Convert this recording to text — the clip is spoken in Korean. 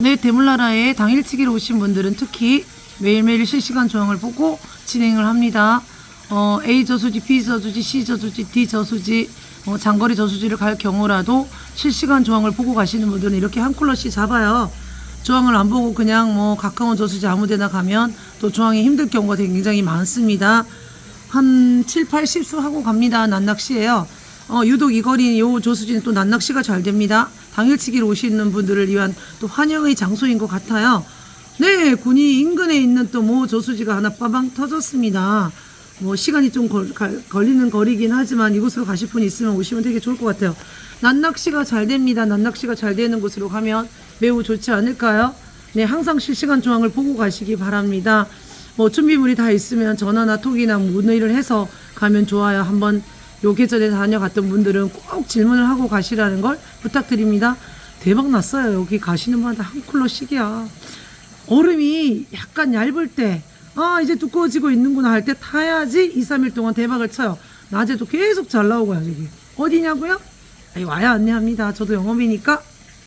네, 대물나라에 당일치기로 오신 분들은 특히 매일매일 실시간 조항을 보고 진행을 합니다. 어, A 저수지, B 저수지, C 저수지, D 저수지, 어, 장거리 저수지를 갈 경우라도 실시간 조항을 보고 가시는 분들은 이렇게 한 쿨러씩 잡아요. 조항을 안 보고 그냥 뭐 가까운 저수지 아무 데나 가면 또 조항이 힘들 경우가 굉장히 많습니다. 한 7, 80수 하고 갑니다. 난낚시예요. 어, 유독 이 거리 요 조수지는 또 난낚시가 잘 됩니다. 당일치기로 오시는 분들을 위한 또 환영의 장소인 것 같아요. 네, 군이 인근에 있는 또모 저수지가 하나 빠방 터졌습니다. 뭐 시간이 좀 걸, 갈- 걸리는 거리긴 하지만 이곳으로 가실 분이 있으면 오시면 되게 좋을 것 같아요. 난낚시가 잘 됩니다. 난낚시가 잘 되는 곳으로 가면 매우 좋지 않을까요? 네, 항상 실시간 조항을 보고 가시기 바랍니다. 뭐 준비물이 다 있으면 전화나 톡이나 문의를 해서 가면 좋아요. 한번 요 계절에 다녀갔던 분들은 꼭 질문을 하고 가시라는 걸 부탁드립니다. 대박 났어요. 여기 가시는 분한테 한 쿨러씩이야. 얼음이 약간 얇을 때, 아, 이제 두꺼워지고 있는구나 할 때 타야지 2, 3일 동안 대박을 쳐요. 낮에도 계속 잘 나오고요, 여기. 어디냐고요? 아니, 와야 안내합니다. 저도 영업이니까